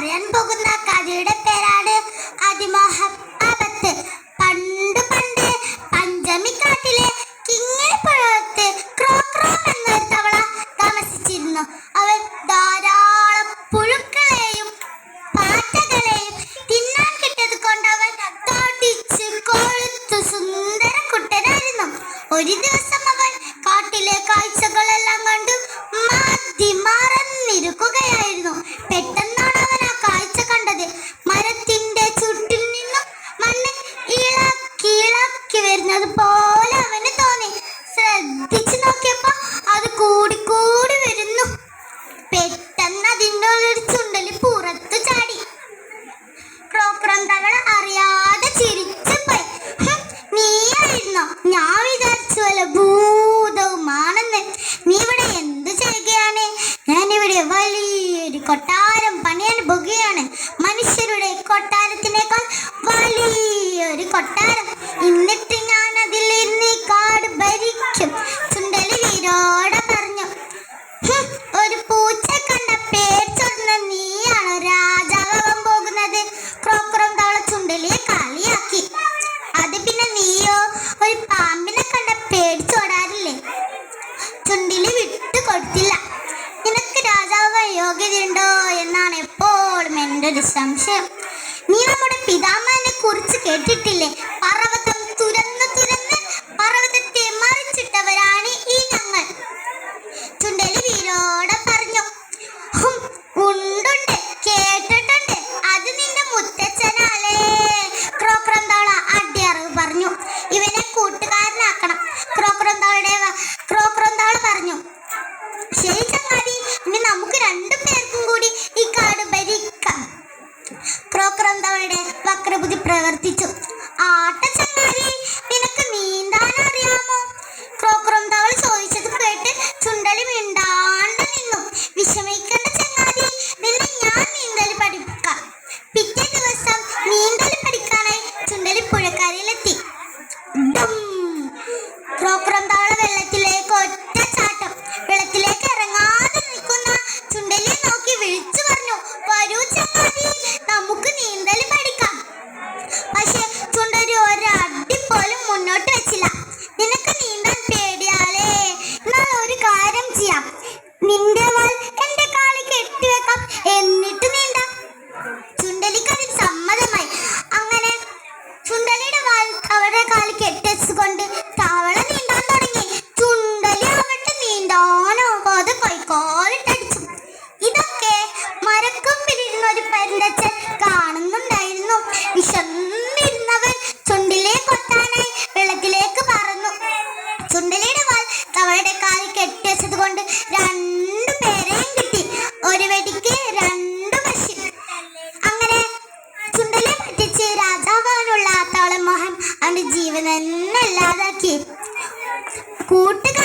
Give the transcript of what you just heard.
പറയാൻ പോകുന്ന കഥയുടെ പേരാണ് അതിമഹത്താപത്ത്. പണ്ട് പണ്ട് പഞ്ചമി കാട്ടിലെ പഞ്ചമിക്കാട്ടിലെ ക്രോ ക്രോ എന്നൊരു തവള താമസിച്ചിരുന്നു. അവൻ ധാരാളം പുഴുക്കളെയും പാറ്റകളെയും തിന്നാൻ കിട്ടത് കൊണ്ട് അവൻ തടിച്ച് കൊഴുത്തു സുന്ദര കുട്ടനായിരുന്നു. ഒരു ദിവസം വരുന്നത് പോലെ എന്നൊരു സംശയം. നീ നമ്മുടെ പിതാമാനെ കുറിച്ച് കേട്ടിട്ടില്ലേ? പർവതം കുണ്ടലയുടെ വാൾ തവളയുടെ കാലിൽ കെട്ടിവെച്ചത് കൊണ്ട് രണ്ടു പേരെയും കിട്ടി. ഒരു വെടിക്ക് രണ്ടു പശു അങ്ങനെ ചുണ്ടലെ പറ്റിച്ച് രാജാവാനുള്ള തവള മോഹൻ അവന്റെ ജീവൻ തന്നെ ഇല്ലാതാക്കി. കൂട്ടുകാർ